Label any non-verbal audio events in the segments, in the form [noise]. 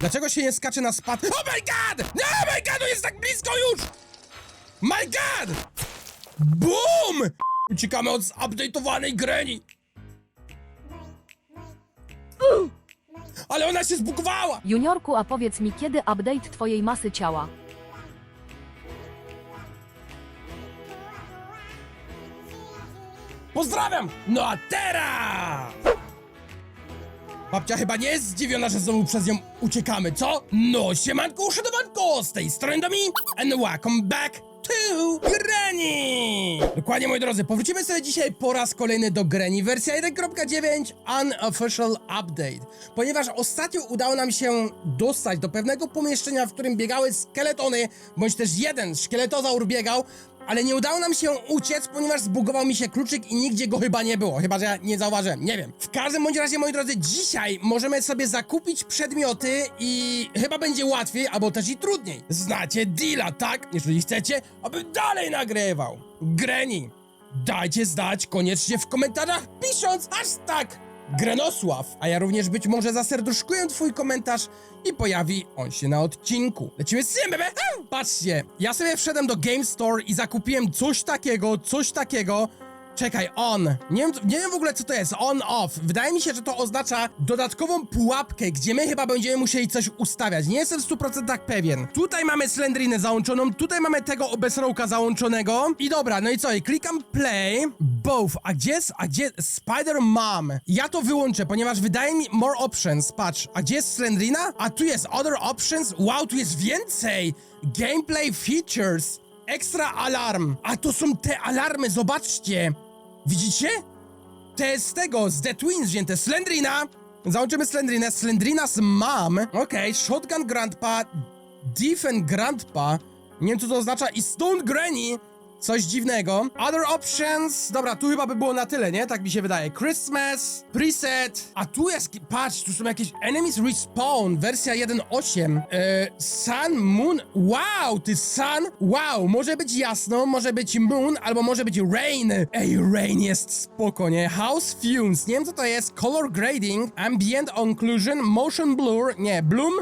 Dlaczego się nie skacze na spad? Oh my god! No oh my god, on jest tak blisko już! My god! Boom! Uciekamy od zupdate'owanej Granny! Ale ona się zbugowała! Juniorku, a powiedz mi, kiedy update twojej masy ciała? Pozdrawiam! No a teraz! Babcia chyba nie jest zdziwiona, że znowu przez nią uciekamy, co? No, siemanko, uszanowanko! Z tej strony Domi and welcome back to Granny! Dokładnie, moi drodzy, powrócimy sobie dzisiaj po raz kolejny do Granny, wersja 1.9 Unofficial Update. Ponieważ ostatnio udało nam się dostać do pewnego pomieszczenia, w którym biegały skeletony, bądź też jeden szkieletozaur biegał, ale nie udało nam się uciec, ponieważ zbugował mi się kluczyk i nigdzie go chyba nie było. Chyba, że ja nie zauważyłem. Nie wiem. W każdym bądź razie, moi drodzy, dzisiaj możemy sobie zakupić przedmioty i chyba będzie łatwiej, albo też i trudniej. Znacie deala, tak? Jeżeli chcecie, abym dalej nagrywał. Granny, dajcie znać koniecznie w komentarzach, pisząc hashtag Grenosław, a ja również być może zaserduszkuję twój komentarz i pojawi on się na odcinku. Lecimy z tym, bebe! Patrzcie, ja sobie wszedłem do Game Store i zakupiłem coś takiego, coś takiego. Czekaj, on. Nie wiem, nie wiem w ogóle co to jest. On, off. Wydaje mi się, że to oznacza dodatkową pułapkę, gdzie my chyba będziemy musieli coś ustawiać. Nie jestem w 100% pewien. Tutaj mamy Slendrinę załączoną, tutaj mamy tego obesrołka załączonego. I dobra, no i co? I klikam play. Both. A gdzie jest, a gdzie Spider Mom? Ja to wyłączę, ponieważ wydaje mi more options. Patrz, a gdzie jest Slendrina? A tu jest other options. Wow, tu jest więcej. Gameplay features. Ekstra alarm. A to są te alarmy, zobaczcie. Widzicie? Jest z tego, z The Twins wzięte. Slendrina! Załączymy Slendrinę. Slendrina's mom. Okej, Shotgun Grandpa, Defend Grandpa. Nie wiem, co to oznacza. I Stone Granny. Coś dziwnego. Other options. Dobra, tu chyba by było na tyle, nie? Tak mi się wydaje. Christmas, preset. A tu jest, patrz, tu są jakieś enemies respawn, wersja 1.8. E, sun, moon. Wow, ty sun. Wow, może być jasno, może być moon, albo może być rain. Ej, rain jest spoko, nie? House fumes. Nie wiem, co to jest. Color grading, ambient occlusion, motion blur. Nie, bloom.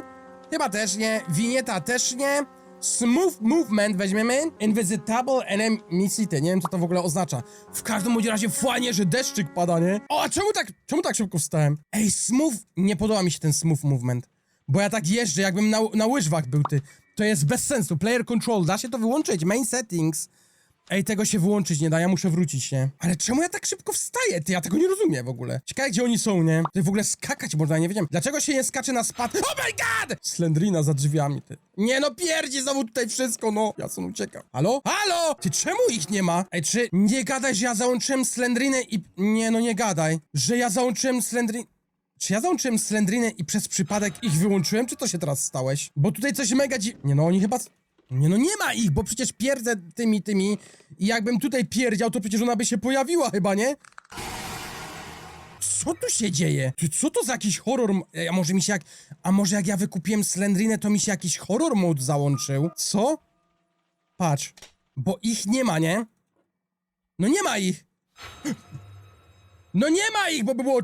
Chyba też nie. Winieta też nie. Smooth movement weźmiemy. Invisible enemicity. Nie wiem, co to w ogóle oznacza. W każdym razie fajnie, że deszczyk pada, nie? O, a czemu tak, czemu tak szybko wstałem? Ej, smooth. Nie podoba mi się ten smooth movement. Bo ja tak jeżdżę, jakbym na, na łyżwach był, ty. To jest bez sensu. Player control. Da się to wyłączyć. Main settings. Ej, tego się wyłączyć nie da, ja muszę wrócić, nie? Ale czemu ja tak szybko wstaję? Ty, ja tego nie rozumiem w ogóle. Ciekawe, gdzie oni są, nie? Ty w ogóle skakać można, nie wiem. Dlaczego się nie skacze na spad? Oh my god! Slendrina za drzwiami, ty. Nie no, pierdzi znowu tutaj wszystko, no. Ja sam uciekam. Halo? Halo? Ty, czemu ich nie ma? Ej, czy nie gadaj, że ja załączyłem Slendrinę i... Nie no, nie gadaj. Że ja załączyłem Slendrinę... Czy ja załączyłem Slendrinę i przez przypadek ich wyłączyłem, czy to się teraz stałeś? Bo tutaj coś mega dzi... Nie no, oni chyba... Nie no, nie ma ich, bo przecież pierdzę tymi, tymi i jakbym tutaj pierdział, to przecież ona by się pojawiła chyba, nie? Co tu się dzieje? Co to za jakiś horror? A może mi się jak... A może jak ja wykupiłem Slendrinę, to mi się jakiś horror mode załączył? Co? Patrz. Bo ich nie ma, nie? No nie ma ich! No nie ma ich, bo by było...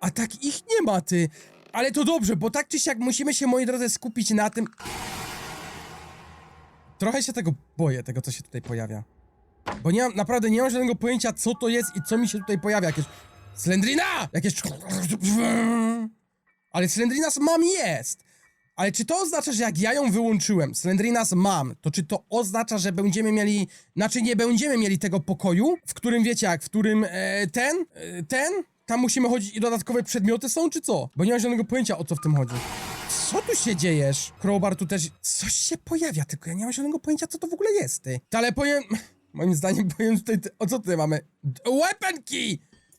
A tak ich nie ma, ty. Ale to dobrze, bo tak czy siak musimy się, moi drodzy, skupić na tym... Trochę się tego boję, tego, co się tutaj pojawia. Bo nie mam, naprawdę nie mam żadnego pojęcia, co to jest i co mi się tutaj pojawia. Jakieś... Slendrina! Jakieś... Ale Slendrinas mam jest! Ale czy to oznacza, że jak ja ją wyłączyłem, Slendrinas mam, to czy to oznacza, że będziemy mieli, znaczy nie będziemy mieli tego pokoju, w którym wiecie jak, w którym e, ten, e, ten, tam musimy chodzić i dodatkowe przedmioty są, czy co? Bo nie mam żadnego pojęcia, o co w tym chodzi. Co tu się dziejesz? Crowbar tu też, coś się pojawia, tylko ja nie mam żadnego pojęcia, co to w ogóle jest, ty. Ale powiem, moim zdaniem [laughs] powiem tutaj, o co tutaj mamy? D- Weapon key!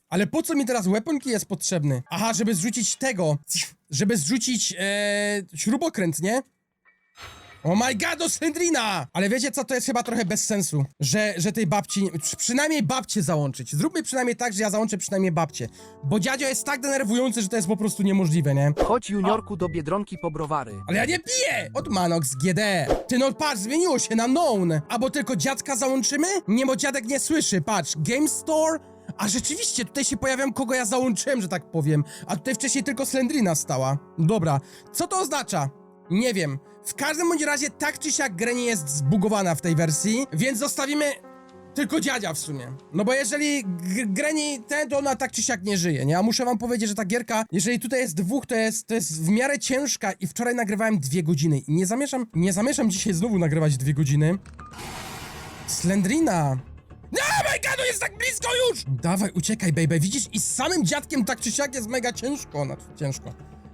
Ale po co mi teraz weapon key jest potrzebny? Aha, żeby zrzucić tego, żeby zrzucić e, śrubokręt, nie? Oh my god, do Slendrina! Ale wiecie co, to jest chyba trochę bez sensu, że, że tej babci, nie- przy- przynajmniej babcię załączyć. Zróbmy przynajmniej tak, że ja załączę przynajmniej babcię. Bo dziadzio jest tak denerwujący, że to jest po prostu niemożliwe, nie? Chodź juniorku do Biedronki po browary. Ale ja nie piję! Od Manox GD. Ty no patrz, zmieniło się na known. Albo tylko dziadka załączymy? Nie, bo dziadek nie słyszy. Patrz, Game Store, A rzeczywiście, tutaj się pojawiam, kogo ja załączyłem, że tak powiem. A tutaj wcześniej tylko Slendrina stała. Dobra, co to oznacza? Nie wiem. W każdym bądź razie tak czy siak Granny jest zbugowana w tej wersji, więc zostawimy tylko dziadzia w sumie. No bo jeżeli Granny ten, to ona tak czy siak nie żyje, nie? A muszę wam powiedzieć, że ta gierka, jeżeli tutaj jest dwóch, to jest, to jest w miarę ciężka i wczoraj nagrywałem dwie godziny i nie zamierzam, nie zamierzam dzisiaj znowu nagrywać dwie godziny. Slendrina! No my god, jest tak blisko już! Dawaj, uciekaj, baby. Widzisz, i z samym dziadkiem tak czy siak jest mega ciężko. Znaczy, ciężko.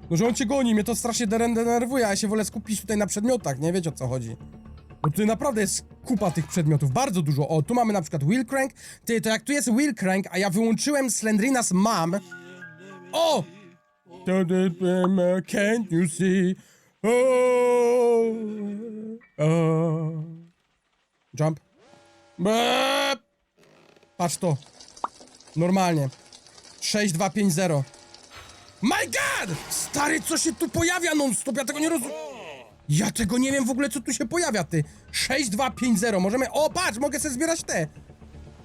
No, że on cię goni, mnie to strasznie denerwuje, a ja się wolę skupić tutaj na przedmiotach, nie wiecie o co chodzi. Bo tutaj naprawdę jest kupa tych przedmiotów, bardzo dużo. O, tu mamy na przykład wheel crank. Ty, to jak tu jest wheel crank, a ja wyłączyłem Slendrinas mam. O! Can't you see? Oh, oh. Jump. Patrz to. Normalnie. 6250. My god! Stary, co się tu pojawia non-stop? Ja tego nie rozumiem. Ja tego nie wiem w ogóle, co tu się pojawia, ty. 6250. Możemy... O, patrz, mogę sobie zbierać te.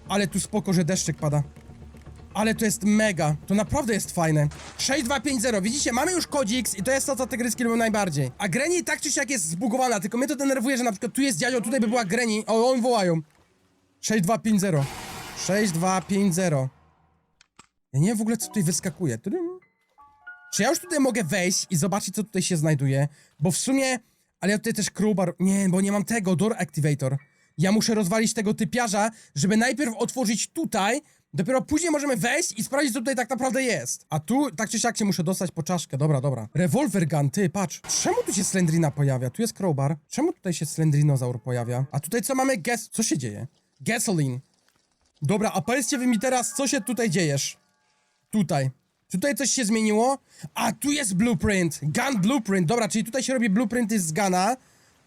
Ale tu spoko, że deszczyk pada. Ale to jest mega. To naprawdę jest fajne. 6250. Widzicie, mamy już kodzik i to jest to, co te gryski lubią najbardziej. A Granny tak czy siak jest zbugowana, tylko mnie to denerwuje, że na przykład tu jest dziadzio, tutaj by była Granny. O, oni wołają. 6250. 6250. Ja nie wiem w ogóle, co tutaj wyskakuje. Czy ja już tutaj mogę wejść i zobaczyć, co tutaj się znajduje? Bo w sumie... Ale ja tutaj też crowbar... Nie, bo nie mam tego, door activator. Ja muszę rozwalić tego typiarza, żeby najpierw otworzyć tutaj, dopiero później możemy wejść i sprawdzić, co tutaj tak naprawdę jest. A tu, tak czy siak, się muszę dostać po czaszkę. Dobra, dobra. Revolver gun, ty, patrz. Czemu tu się Slendrina pojawia? Tu jest crowbar. Czemu tutaj się Slendrinozaur pojawia? A tutaj co mamy? Gas... Co się dzieje? Gasoline. Dobra, a powiedzcie wy mi teraz, co się tutaj dziejesz? Tutaj. Tutaj coś się zmieniło? A, tu jest blueprint. Gun blueprint. Dobra, czyli tutaj się robi blueprinty z gana.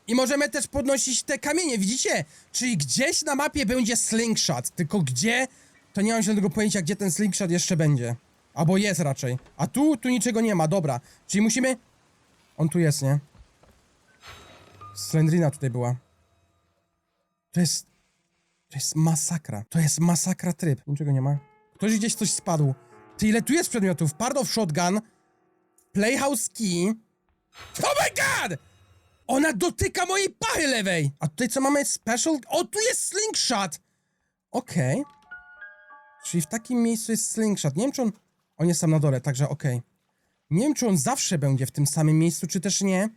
I możemy też podnosić te kamienie, widzicie? Czyli gdzieś na mapie będzie slingshot. Tylko gdzie? To nie mam żadnego pojęcia, gdzie ten slingshot jeszcze będzie. Albo jest raczej. A tu, tu niczego nie ma, dobra. Czyli musimy... On tu jest, nie? Slendrina tutaj była. To jest... To jest masakra. To jest masakra tryb. Niczego nie ma. Ktoś gdzieś coś spadł. Ty ile tu jest przedmiotów? Part of shotgun. Playhouse key. Oh my god! Ona dotyka mojej pachy lewej! A tutaj co mamy? Special... O, tu jest slingshot! Okej. Czyli w takim miejscu jest slingshot. Nie wiem, czy on... On jest tam na dole, także okej. Nie wiem, czy on zawsze będzie w tym samym miejscu, czy też nie.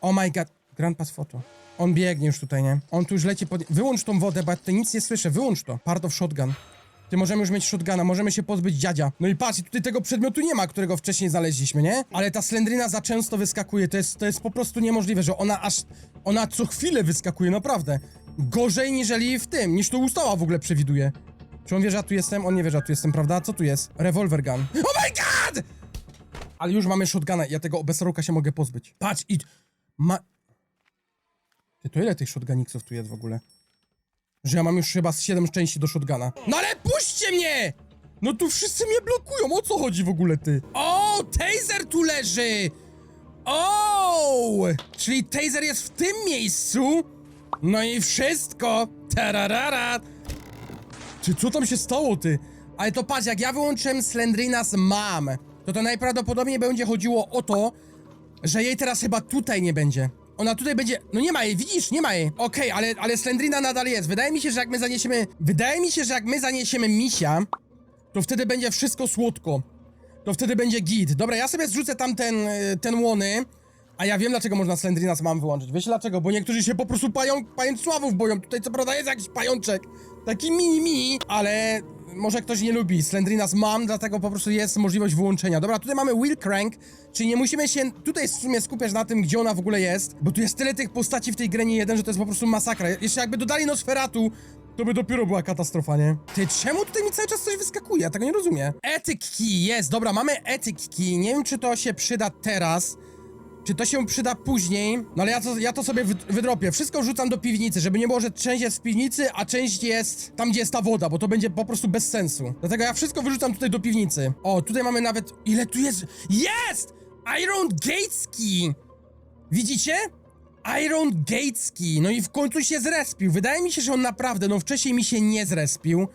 Oh my god. Grand Pass Photo. On biegnie już tutaj, nie? On tu już leci pod... Wyłącz tą wodę, bo ja tutaj nic nie słyszę. Wyłącz to. Part of shotgun. Ty możemy już mieć shotguna, możemy się pozbyć dziadzia. No i patrz, tutaj tego przedmiotu nie ma, którego wcześniej znaleźliśmy, nie? Ale ta slendrina za często wyskakuje, to jest, to jest po prostu niemożliwe, że ona aż... Ona co chwilę wyskakuje, naprawdę. Gorzej niżeli w tym, niż to ustała w ogóle przewiduje. Czy on wie, że ja tu jestem? On nie wie, że ja tu jestem, prawda? Co tu jest? Revolver gun. Oh my god! Ale już mamy shotguna ja tego bezroka się mogę pozbyć. Patrz i... Ma... Ty, to ile tych shotganiksów tu jest w ogóle? Że ja mam już chyba z 7 części do shotguna. No ale puśćcie mnie! No tu wszyscy mnie blokują, o co chodzi w ogóle ty? O, taser tu leży! O! Czyli taser jest w tym miejscu? No i wszystko! Tararara! Ty, co tam się stało, ty? Ale to patrz, jak ja wyłączyłem Slendrina z mam, to to najprawdopodobniej będzie chodziło o to, że jej teraz chyba tutaj nie będzie. Ona tutaj będzie. No nie ma jej, widzisz, nie ma jej. Okej, ale, ale Slendrina nadal jest. Wydaje mi się, że jak my zaniesiemy. Wydaje mi się, że jak my zaniesiemy misia, to wtedy będzie wszystko słodko. To wtedy będzie git. Dobra, ja sobie zrzucę tam ten, y, ten łony. A ja wiem, dlaczego można Slendrina z mam wyłączyć. Wiesz dlaczego? Bo niektórzy się po prostu pają, pajęczławów boją. Tutaj co prawda jest jakiś pajączek. Taki mini mini, ale może ktoś nie lubi Slendrina z mam, dlatego po prostu jest możliwość wyłączenia. Dobra, tutaj mamy Wheel Crank, czyli nie musimy się tutaj w sumie skupiać na tym, gdzie ona w ogóle jest, bo tu jest tyle tych postaci w tej grze nie jeden, że to jest po prostu masakra. Jeszcze jakby dodali Nosferatu, to by dopiero była katastrofa, nie? Ty, czemu tutaj mi cały czas coś wyskakuje? Ja tego nie rozumiem. Ethic Key, jest, dobra, mamy Ethic Key. Nie wiem, czy to się przyda teraz, czy to się przyda później? No ale ja to, ja to sobie wy- wydropię. Wszystko rzucam do piwnicy, żeby nie było, że część jest w piwnicy, a część jest tam, gdzie jest ta woda, bo to będzie po prostu bez sensu. Dlatego ja wszystko wyrzucam tutaj do piwnicy. O, tutaj mamy nawet... Ile tu jest? Jest! Iron Gates Key! Widzicie? Iron Gates Key. No i w końcu się zrespił. Wydaje mi się, że on naprawdę, no wcześniej mi się nie zrespił.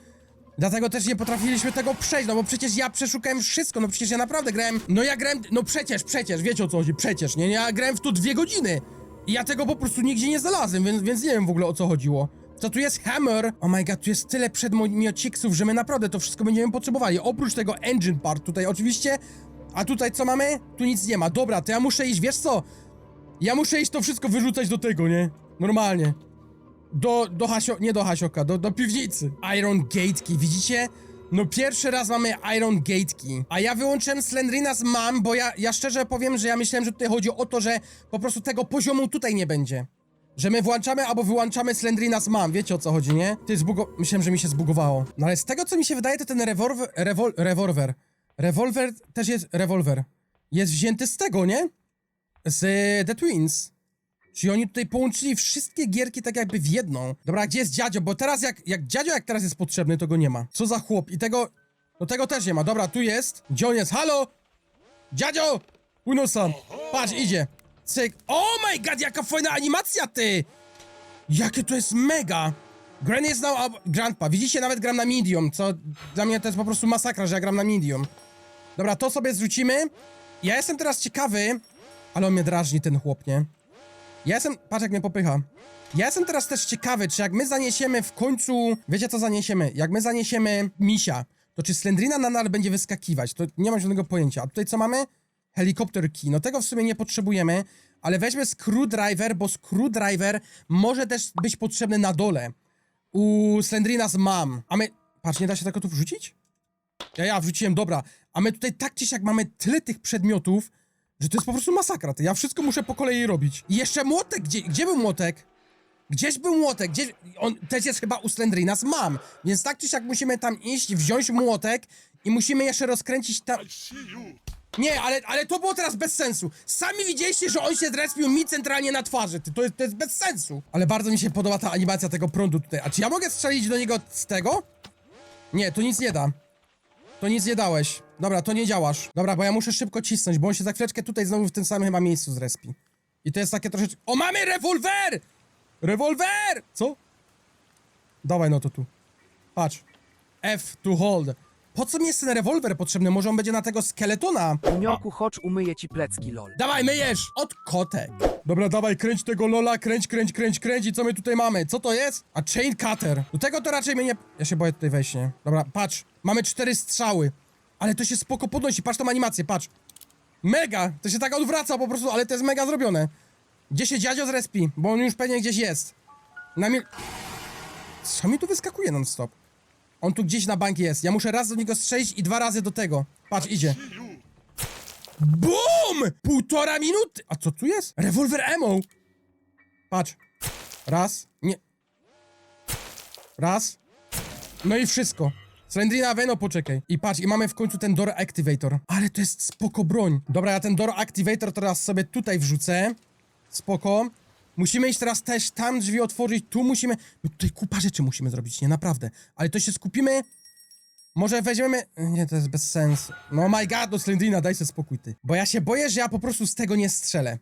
Dlatego też nie potrafiliśmy tego przejść, no bo przecież ja przeszukałem wszystko, no przecież ja naprawdę grałem, no ja grałem, no przecież, przecież, wiecie o co chodzi, przecież, nie, ja grałem w to dwie godziny i ja tego po prostu nigdzie nie znalazłem, więc, więc nie wiem w ogóle o co chodziło. Co tu jest hammer? Oh my god, tu jest tyle przedmiociksów, że my naprawdę to wszystko będziemy potrzebowali. Oprócz tego engine part tutaj oczywiście, a tutaj co mamy? Tu nic nie ma. Dobra, to ja muszę iść, wiesz co? Ja muszę iść to wszystko wyrzucać do tego, nie? Normalnie. Do, do Hasio... nie do Hasioka, do, do piwnicy. Iron Gate Key, widzicie? No pierwszy raz mamy Iron Gate Key. A ja wyłączyłem Slendrina z mam, bo ja, ja szczerze powiem, że ja myślałem, że tutaj chodzi o to, że po prostu tego poziomu tutaj nie będzie. Że my włączamy albo wyłączamy Slendrina z mam, wiecie o co chodzi, nie? Ty zbugo... Myślałem, że mi się zbugowało. No ale z tego, co mi się wydaje, to ten rewolwer... Rewol... Rewolwer. Rewolwer też jest... Rewolwer. Jest wzięty z tego, nie? Z e, The Twins. Czyli oni tutaj połączyli wszystkie gierki tak jakby w jedną. Dobra, gdzie jest dziadzio? Bo teraz jak, jak dziadzio jak teraz jest potrzebny, to go nie ma. Co za chłop? I tego... No tego też nie ma. Dobra, tu jest. Gdzie on jest? Halo? Dziadzio! Uno-san. Patrz, idzie. Cyk. Oh my god, jaka fajna animacja, ty! Jakie to jest mega! Granny jest now up... Grandpa. Widzicie, nawet gram na medium, co dla mnie to jest po prostu masakra, że ja gram na medium. Dobra, to sobie zrzucimy. Ja jestem teraz ciekawy, ale on mnie drażni, ten chłop, nie? Ja jestem... Patrz, jak mnie popycha. Ja jestem teraz też ciekawy, czy jak my zaniesiemy w końcu... Wiecie, co zaniesiemy? Jak my zaniesiemy misia, to czy Slendrina nadal będzie wyskakiwać? To nie mam żadnego pojęcia. A tutaj co mamy? Helikopter key. No tego w sumie nie potrzebujemy, ale weźmy screwdriver, bo screwdriver może też być potrzebny na dole. U Slendrina z mam. A my... Patrz, nie da się tego tu wrzucić? Ja, ja wrzuciłem, dobra. A my tutaj tak czy siak mamy tyle tych przedmiotów, że to jest po prostu masakra. Ty. Ja wszystko muszę po kolei robić. I jeszcze młotek. Gdzie, gdzie był młotek? Gdzieś był młotek, gdzieś, on też jest chyba u Slendrina z mam, więc tak czy siak musimy tam iść, wziąć młotek i musimy jeszcze rozkręcić tam... Nie, ale, ale to było teraz bez sensu. Sami widzieliście, że on się zrespił mi centralnie na twarzy, ty, to, jest, to jest bez sensu. Ale bardzo mi się podoba ta animacja tego prądu tutaj. A czy ja mogę strzelić do niego z tego? Nie, to nic nie da. To nic nie dałeś. Dobra, to nie działasz. Dobra, bo ja muszę szybko cisnąć, bo on się za chwileczkę tutaj znowu w tym samym chyba miejscu zrespi. I to jest takie troszeczkę... O, mamy rewolwer! Rewolwer! Co? Dawaj no to tu. Patrz. F to hold. Po co mi jest ten rewolwer potrzebny? Może on będzie na tego skeletona? Juniorku, chodź umyję ci plecki, lol. Dawaj, myjesz! Od kotek. Dobra, dawaj, kręć tego lola, kręć, kręć, kręć, kręć i co my tutaj mamy? Co to jest? A chain cutter. Do tego to raczej mnie nie... Ja się boję tutaj wejść, nie? Dobra, patrz. Mamy cztery strzały. Ale to się spoko podnosi. Patrz tą animację, patrz. Mega! To się tak odwraca po prostu, ale to jest mega zrobione. Gdzie się dziadzio zrespi? Bo on już pewnie gdzieś jest. Na mi... Co mi tu wyskakuje non-stop? On tu gdzieś na bank jest. Ja muszę raz do niego strzelić i dwa razy do tego. Patrz, idzie. BUM! Półtora minuty! A co tu jest? Rewolwer ammo! Patrz. Raz. Nie. Raz. No i wszystko. Slendrina Veno, poczekaj. I patrz, i mamy w końcu ten Door Activator. Ale to jest spoko broń. Dobra, ja ten Door Activator teraz sobie tutaj wrzucę. Spoko. Musimy iść teraz też tam drzwi otworzyć, tu musimy... My tutaj kupa rzeczy musimy zrobić, nie? Naprawdę. Ale to się skupimy... Może weźmiemy... Nie, to jest bez sensu. No my god, no Slendrina, daj sobie spokój ty. Bo ja się boję, że ja po prostu z tego nie strzelę.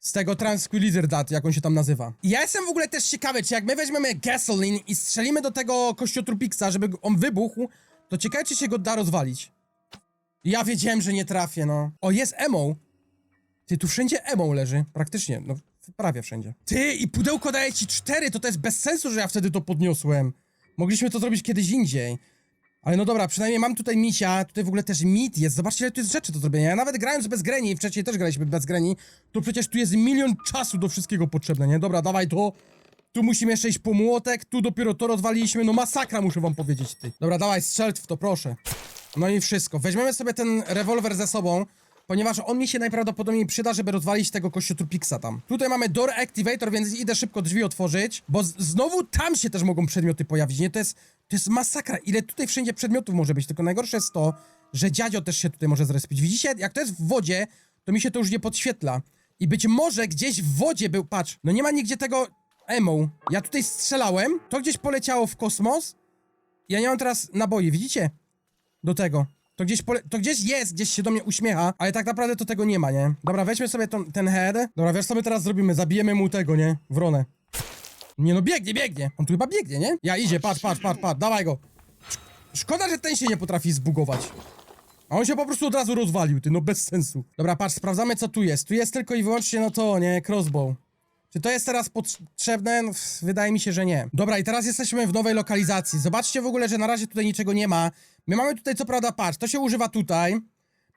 Z tego Tranquilizer Dat, jak on się tam nazywa. Ja jestem w ogóle też ciekawy, czy jak my weźmiemy gasoline i strzelimy do tego kościotrupixa, żeby on wybuchł, to ciekawe, czy się go da rozwalić. Ja wiedziałem, że nie trafię, no. O, jest emo. Ty, tu wszędzie emo leży. Praktycznie, no prawie wszędzie. Ty, i pudełko daje ci cztery, to to jest bez sensu, że ja wtedy to podniosłem. Mogliśmy to zrobić kiedyś indziej. Ale no dobra, przynajmniej mam tutaj misia, tutaj w ogóle też mit jest. Zobaczcie, ile tu jest rzeczy do zrobienia. Ja nawet grając bez greni, wcześniej też graliśmy bez greni, to przecież tu jest milion czasu do wszystkiego potrzebne, nie? Dobra, dawaj to. Tu musimy jeszcze iść po młotek, tu dopiero to rozwaliliśmy, no masakra muszę wam powiedzieć, ty. Dobra, dawaj, strzel w to, proszę. No i wszystko. Weźmiemy sobie ten rewolwer ze sobą, ponieważ on mi się najprawdopodobniej przyda, żeby rozwalić tego kościotrupiksa tam. Tutaj mamy door activator, więc idę szybko drzwi otworzyć, bo znowu tam się też mogą przedmioty pojawić, nie? To jest, to jest masakra. Ile tutaj wszędzie przedmiotów może być, tylko najgorsze jest to, że dziadzio też się tutaj może zrespić. Widzicie, jak to jest w wodzie, to mi się to już nie podświetla. I być może gdzieś w wodzie był, patrz, no nie ma nigdzie tego emo. Ja tutaj strzelałem, to gdzieś poleciało w kosmos, ja nie mam teraz naboi, widzicie? Do tego. To gdzieś, pole... to gdzieś jest, gdzieś się do mnie uśmiecha, ale tak naprawdę to tego nie ma, nie? Dobra, weźmy sobie tą, ten head. Dobra, wiesz co my teraz zrobimy? Zabijemy mu tego, nie? Wronę. Nie no, biegnie, biegnie. On tu chyba biegnie, nie? Ja idzie, patrz, patrz, patrz, patrz, dawaj go. Szkoda, że ten się nie potrafi zbugować. A on się po prostu od razu rozwalił, ty, no bez sensu. Dobra, patrz, sprawdzamy co tu jest. Tu jest tylko i wyłącznie, no to, nie, crossbow. Czy to jest teraz potrzebne? No, wydaje mi się, że nie. Dobra, i teraz jesteśmy w nowej lokalizacji. Zobaczcie w ogóle, że na razie tutaj niczego nie ma. My mamy tutaj, co prawda, patrz, to się używa tutaj.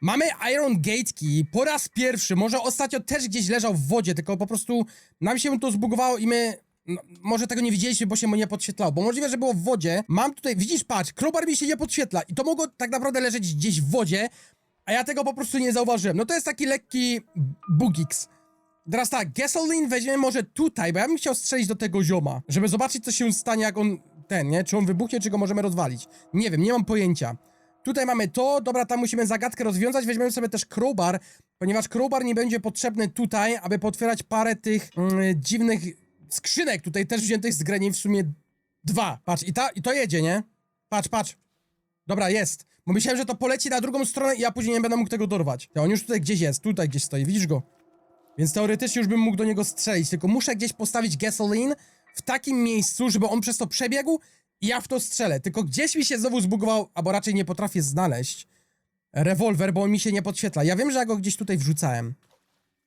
Mamy Iron Gate Key po raz pierwszy. Może ostatnio też gdzieś leżał w wodzie, tylko po prostu nam się to zbugowało i my... No, może tego nie widzieliśmy, bo się mu nie podświetlało. Bo możliwe, że było w wodzie. Mam tutaj, widzisz, patrz, crowbar mi się nie podświetla. I to mogło tak naprawdę leżeć gdzieś w wodzie, a ja tego po prostu nie zauważyłem. No to jest taki lekki bugix. Teraz tak, gasoline weźmiemy może tutaj, bo ja bym chciał strzelić do tego zioma, żeby zobaczyć, co się stanie, jak on ten, nie? Czy on wybuchnie, czy go możemy rozwalić. Nie wiem, nie mam pojęcia. Tutaj mamy to, dobra, tam musimy zagadkę rozwiązać, weźmiemy sobie też crowbar, ponieważ crowbar nie będzie potrzebny tutaj, aby potwierać parę tych mm, dziwnych skrzynek, tutaj też wziętych z greni w sumie dwa. Patrz, i, ta, i to jedzie, nie? Patrz, patrz. Dobra, jest. Bo myślałem, że to poleci na drugą stronę i ja później nie będę mógł tego dorwać. Ja, on już tutaj gdzieś jest, tutaj gdzieś stoi, widzisz go? Więc teoretycznie już bym mógł do niego strzelić, tylko muszę gdzieś postawić gasoline w takim miejscu, żeby on przez to przebiegł i ja w to strzelę. Tylko gdzieś mi się znowu zbugował, albo raczej nie potrafię znaleźć rewolwer, bo on mi się nie podświetla. Ja wiem, że ja go gdzieś tutaj wrzucałem.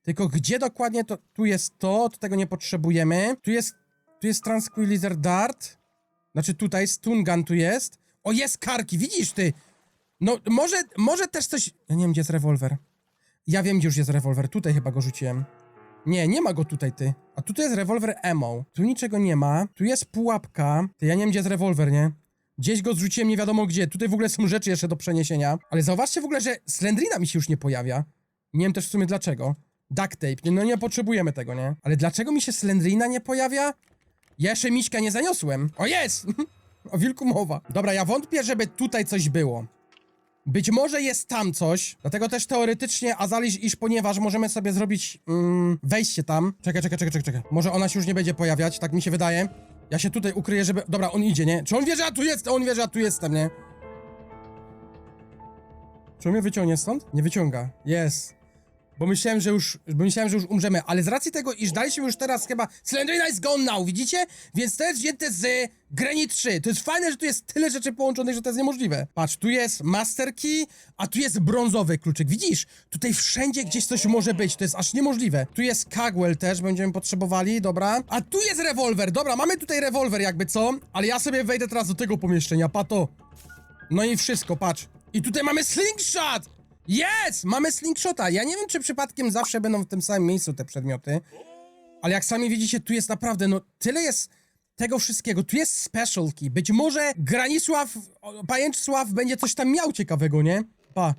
Tylko gdzie dokładnie to... Tu jest to, to tego nie potrzebujemy. Tu jest... Tu jest Tranquilizer Dart. Znaczy tutaj Stun Gun tu jest. O, jest karki, widzisz ty? No, może, może też coś... Ja nie wiem, gdzie jest rewolwer. Ja wiem, gdzie już jest rewolwer. Tutaj chyba go rzuciłem. Nie, nie ma go tutaj, ty. A tutaj jest rewolwer emo. Tu niczego nie ma. Tu jest pułapka. Ty, ja nie wiem, gdzie jest rewolwer, nie? Gdzieś go zrzuciłem nie wiadomo gdzie. Tutaj w ogóle są rzeczy jeszcze do przeniesienia. Ale zauważcie w ogóle, że Slendrina mi się już nie pojawia. Nie wiem też w sumie dlaczego. Duct tape. No nie potrzebujemy tego, nie? Ale dlaczego mi się Slendrina nie pojawia? Ja jeszcze Miśka nie zaniosłem. O, jest! [laughs] o wilku mowa. Dobra, ja wątpię, żeby tutaj coś było. Być może jest tam coś, dlatego też teoretycznie Azalisz, iż ponieważ możemy sobie zrobić mm, wejście tam. Czekaj, czekaj, czekaj, czekaj, czekaj. Może ona się już nie będzie pojawiać, tak mi się wydaje. Ja się tutaj ukryję, żeby... Dobra, on idzie, nie? Czy on wie, że ja tu jestem? On wie, że ja tu jestem, nie? Czy on mnie wyciągnie stąd? Nie wyciąga. Jest. Bo myślałem, że już, bo myślałem, że już umrzemy, ale z racji tego, iż daliśmy już teraz chyba Slendrina is gone now, widzicie? Więc to jest wzięte z Granny 3. To jest fajne, że tu jest tyle rzeczy połączonych, że to jest niemożliwe. Patrz, tu jest Master Key, a tu jest brązowy kluczyk, widzisz? Tutaj wszędzie gdzieś coś może być, to jest aż niemożliwe. Tu jest Cagwell też, będziemy potrzebowali, dobra. A tu jest rewolwer, dobra, mamy tutaj rewolwer jakby, co? Ale ja sobie wejdę teraz do tego pomieszczenia, pato. No i wszystko, patrz. I tutaj mamy slingshot! Jest! Mamy slingshota. Ja nie wiem, czy przypadkiem zawsze będą w tym samym miejscu te przedmioty, ale jak sami widzicie, tu jest naprawdę, no tyle jest tego wszystkiego. Tu jest specialki. Być może Granisław, o, Pajęczysław będzie coś tam miał ciekawego, nie? Pa.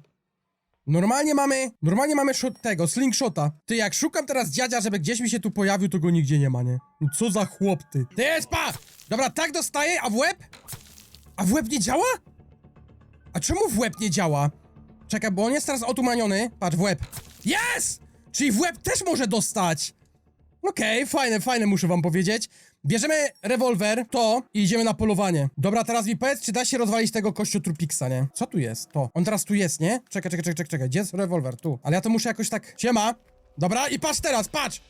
Normalnie mamy, normalnie mamy shot tego, slingshota. Ty, jak szukam teraz dziadzia, żeby gdzieś mi się tu pojawił, to go nigdzie nie ma, nie? No co za chłop, ty. Ty jest, pa! Dobra, tak dostaję, a w łeb? A w łeb nie działa? A czemu w łeb nie działa? Czekaj, bo on jest teraz otumaniony. Patrz, w łeb. Jest! Czyli w łeb też może dostać. Okej, fajne, fajne, muszę wam powiedzieć. Bierzemy rewolwer, to i idziemy na polowanie. Dobra, teraz mi powiedz, czy da się rozwalić tego kościotrupixa, nie? Co tu jest? To. On teraz tu jest, nie? Czekaj, czekaj, czekaj, czekaj. Gdzie jest rewolwer? Tu. Ale ja to muszę jakoś tak... Siema! Dobra, i patrz teraz, patrz!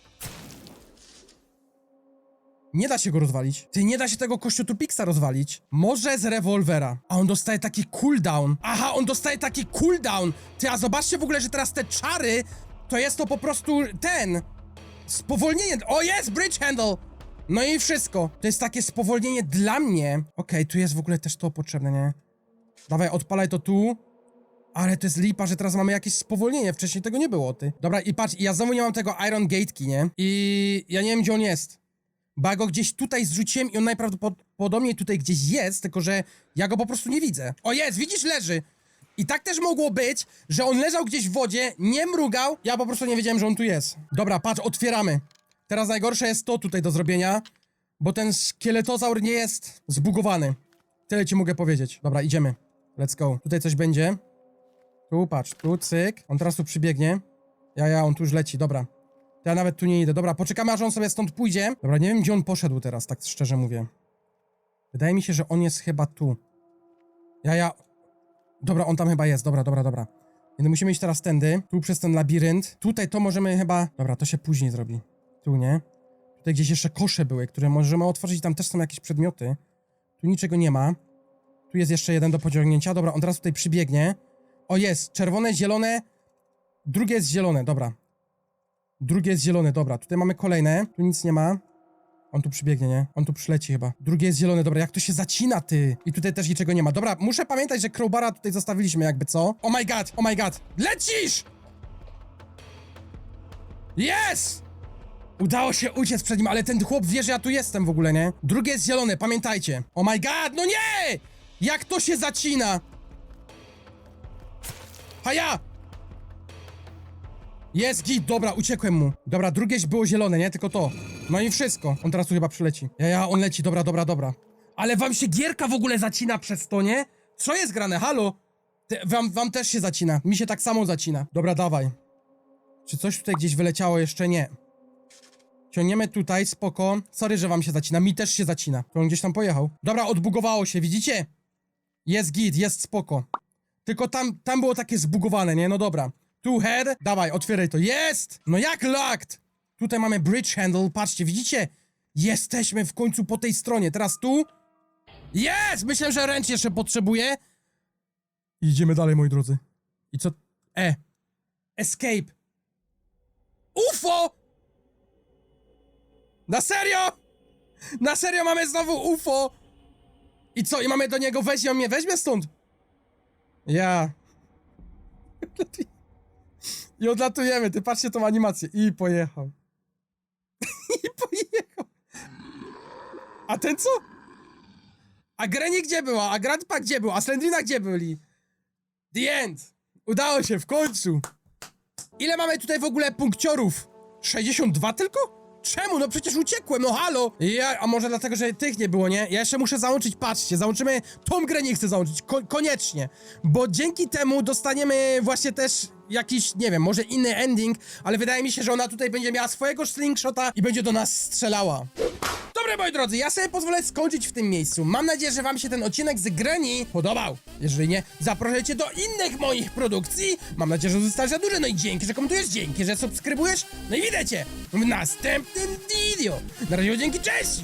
Nie da się go rozwalić. Ty, nie da się tego kościotrupixa rozwalić. Może z rewolwera. A on dostaje taki cooldown. Aha, on dostaje taki cooldown. Ty, a zobaczcie w ogóle, że teraz te czary, to jest to po prostu ten... Spowolnienie. O, jest! Bridge handle! No i wszystko. To jest takie spowolnienie dla mnie. Okej, tu jest w ogóle też to potrzebne, nie? Dawaj, odpalaj to tu. Ale to jest lipa, że teraz mamy jakieś spowolnienie. Wcześniej tego nie było, ty. Dobra, i patrz, ja znowu nie mam tego Iron Gate Key, nie? I ja nie wiem, gdzie on jest. Bo ja go gdzieś tutaj zrzuciłem i on najprawdopodobniej tutaj gdzieś jest, tylko że ja go po prostu nie widzę. O jest, widzisz, leży. I tak też mogło być, że on leżał gdzieś w wodzie, nie mrugał, ja po prostu nie wiedziałem, że on tu jest. Dobra, patrz, otwieramy. Teraz najgorsze jest to tutaj do zrobienia, bo ten szkieletozaur nie jest zbugowany. Tyle ci mogę powiedzieć. Dobra, idziemy. Let's go. Tutaj coś będzie. Tu, patrz, tu, cyk. On teraz tu przybiegnie. Ja, ja, on tu już leci, dobra. To ja nawet tu nie idę. Dobra, poczekamy, aż on sobie stąd pójdzie. Dobra, nie wiem, gdzie on poszedł teraz, tak szczerze mówię. Wydaje mi się, że on jest chyba tu. Ja, ja... Dobra, on tam chyba jest. Dobra, dobra, dobra. Więc musimy iść teraz tędy. Tu przez ten labirynt. Tutaj to możemy chyba... Dobra, to się później zrobi. Tu, nie? Tutaj gdzieś jeszcze kosze były, które możemy otworzyć. Tam też są jakieś przedmioty. Tu niczego nie ma. Tu jest jeszcze jeden do pociągnięcia. Dobra, on teraz tutaj przybiegnie. O, jest. Czerwone, zielone. Drugie jest zielone, dobra. Drugie jest zielone, dobra. Tutaj mamy kolejne. Tu nic nie ma. On tu przybiegnie, nie? On tu przyleci chyba. Drugie jest zielone, dobra, jak to się zacina, ty? I tutaj też niczego nie ma. Dobra, muszę pamiętać, że crowbara tutaj zostawiliśmy jakby, co? Oh my god, oh my god. Lecisz! Yes! Udało się uciec przed nim, ale ten chłop wie, że ja tu jestem w ogóle, nie? Drugie jest zielone, pamiętajcie. Oh my god, no nie! Jak to się zacina? Haja! Jest git, dobra, uciekłem mu. Dobra, drugie było zielone, nie? Tylko to. No i wszystko. On teraz tu chyba przyleci. Ja, ja, on leci, dobra, dobra, dobra. Ale wam się gierka w ogóle zacina przez to, nie? Co jest grane? Halo? Te, wam, wam też się zacina. Mi się tak samo zacina. Dobra, dawaj. Czy coś tutaj gdzieś wyleciało? Jeszcze nie. Ciągniemy tutaj, spoko. Sorry, że wam się zacina. Mi też się zacina. To on gdzieś tam pojechał. Dobra, odbugowało się, widzicie? Jest git, jest spoko. Tylko tam, tam było takie zbugowane, nie? No dobra. Tu head. Dawaj, otwieraj to. Jest! No jak locked? Tutaj mamy bridge handle. Patrzcie, widzicie? Jesteśmy w końcu po tej stronie. Teraz tu. Jest! Myślę, że ręcz jeszcze potrzebuję. I idziemy dalej, moi drodzy. I co? E. Escape. UFO! Na serio? Na serio mamy znowu UFO? I co? I mamy do niego i on mnie weźmie stąd? Ja. [laughs] I odlatujemy, ty patrzcie tą animację. I pojechał. [laughs] I pojechał. A ten co? A Granny gdzie była? A Grandpa gdzie był? A Slendrina gdzie byli? The end. Udało się, w końcu. Ile mamy tutaj w ogóle punkciorów? 62 tylko? Czemu? No przecież uciekłem, no halo! Ja, a może dlatego, że tych nie było, nie? Ja jeszcze muszę załączyć, patrzcie, załączymy, tą grę nie chcę załączyć, ko koniecznie. Bo dzięki temu dostaniemy właśnie też jakiś, nie wiem, może inny ending, ale wydaje mi się, że ona tutaj będzie miała swojego slingshota i będzie do nas strzelała. Dobra, moi drodzy, ja sobie pozwolę skończyć w tym miejscu. Mam nadzieję, że wam się ten odcinek z Granny podobał. Jeżeli nie, zaproszę cię do innych moich produkcji. Mam nadzieję, że zostałeś za duży. No i dzięki, że komentujesz, dzięki, że subskrybujesz. No i widzę cię w następnym video. Na razie, dzięki, cześć!